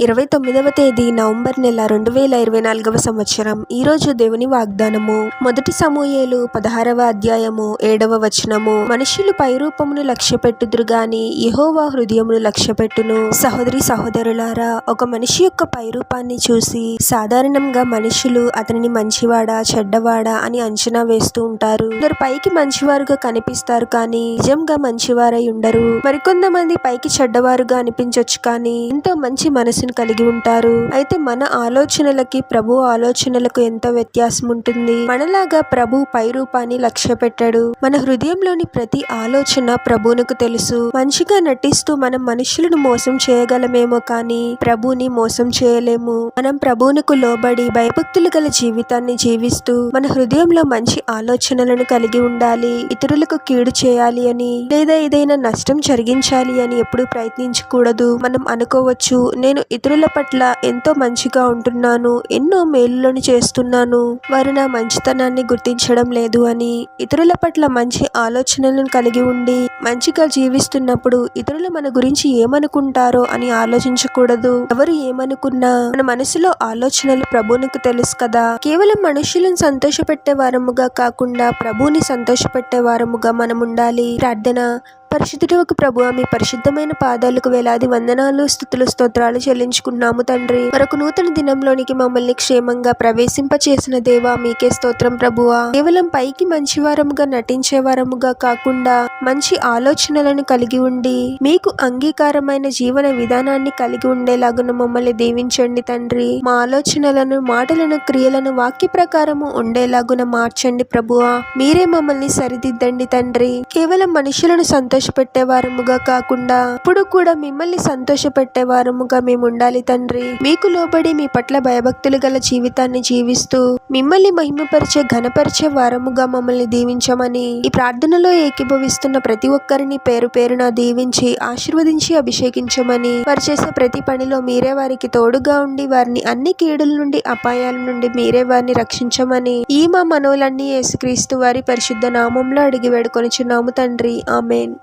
ఇరవై తొమ్మిదవ తేదీ నవంబర్ నెల రెండు వేల ఇరవై నాలుగవ సంవత్సరం. ఈరోజు దేవుని వాగ్దానము. మొదటి సమూయేలు పదహారవ అధ్యాయము ఏడవ వచనము. మనుషులు పైరూపమును లక్ష్యపెట్టుదురు గాని యహోవా హృదయమును లక్ష్యపెట్టును. సహోదరి సహోదరులారా ఒక మనిషి యొక్క పైరూపాన్ని చూసి సాధారణంగా మనుషులు అతనిని మంచివాడా చెడ్డవాడా అని అంచనా వేస్తూ ఉంటారు. కొందరు పైకి మంచివారుగా కనిపిస్తారు కానీ నిజంగా మంచివారై ఉండరు. మరికొంతమంది పైకి చెడ్డవారుగా అనిపించొచ్చు కానీ ఎంతో మంచి మనసు మనసును కలిగి ఉంటారు. అయితే మన ఆలోచనలకి ప్రభు ఆలోచనలకు ఎంతో వ్యత్యాసం ఉంటుంది? మనలాగా ప్రభు పై రూపాన్ని లక్ష్య పెట్టాడు. మన హృదయంలోని ప్రతి ఆలోచన ప్రభువునకు తెలుసు. మంచిగా నటిస్తూ మనం మనుషులను మోసం చేయగలమేమో కానీ ప్రభుని మోసం చేయలేము. మనం ప్రభువునకు లోబడి భయభక్తులు గల జీవితాన్ని జీవిస్తూ మన హృదయంలో మంచి ఆలోచనలను కలిగి ఉండాలి. ఇతరులకు కీడు చేయాలి అని లేదా ఏదైనా నష్టం జరిగించాలి అని ఎప్పుడూ ప్రయత్నించకూడదు. మనం అనుకోవచ్చు నేను ఇతరుల పట్ల ఎంతో మంచిగా ఉంటున్నాను ఎన్నో మేలులను చేస్తున్నాను. వారు నా మంచితనాన్ని గుర్తించడం లేదు అని ఇతరుల పట్ల మంచి ఆలోచనలను కలిగి ఉండి మంచిగా జీవిస్తున్నప్పుడు ఇతరులు మన గురించి ఏమనుకుంటారో అని ఆలోచించకూడదు. ఎవరు ఏమనుకున్నా మన మనసులో ఆలోచనలు ప్రభునికి తెలుసు కదా. కేవలం మనుషులను సంతోషపెట్టే వారముగా కాకుండా ప్రభుని సంతోషపెట్టే వారముగా మనం ఉండాలి ప్రార్థన పరిశుద్ధుడు ఒక ప్రభు. మీ పరిశుద్ధమైన పాదాలకు వేలాది వందనాలు స్థుతులు స్తోత్రాలు చెల్లించుకున్నాము తండ్రి. మరొక నూతన దినంలోనికి మమ్మల్ని క్షేమంగా ప్రవేశింపచేసిన దేవా మీకే స్తోత్రం ప్రభువా. కేవలం పైకి మంచి వారముగా నటించే వారముగా కాకుండా మంచి ఆలోచనలను కలిగి ఉండి మీకు అంగీకారమైన జీవన విధానాన్ని కలిగి ఉండేలాగున మమ్మల్ని దీవించండి తండ్రి. మా ఆలోచనలను మాటలను క్రియలను వాక్య ప్రకారము ఉండేలాగున మార్చండి ప్రభువా. మీరే మమ్మల్ని సరిదిద్దండి తండ్రి. కేవలం మనుషులను సంతోష సంతోషపెట్టేవారముగా కాకుండా ఇప్పుడు కూడా మిమ్మల్ని సంతోషపెట్టేవారముగా మేము ఉండాలి తండ్రి. మీకు లోబడి మీ పట్ల భయభక్తులు గల జీవితాన్ని జీవిస్తూ మిమ్మల్ని మహిమపరిచే ఘనపరిచే వారముగా మమ్మల్ని దీవించమని ఈ ప్రార్థనలో ఏకీభవిస్తున్న ప్రతి ఒక్కరిని పేరు పేరున దీవించి ఆశీర్వదించి అభిషేకించమని వారు చేసే ప్రతి పనిలో మీరే వారికి తోడుగా ఉండి వారిని అన్ని కీడుల నుండి అపాయాల నుండి మీరే వారిని రక్షించమని ఈ మా మనవులన్నీ యేసుక్రీస్తు వారి పరిశుద్ధ నామంలో అడిగి వేడుకొనిచున్నాము తండ్రి. ఆమెన్.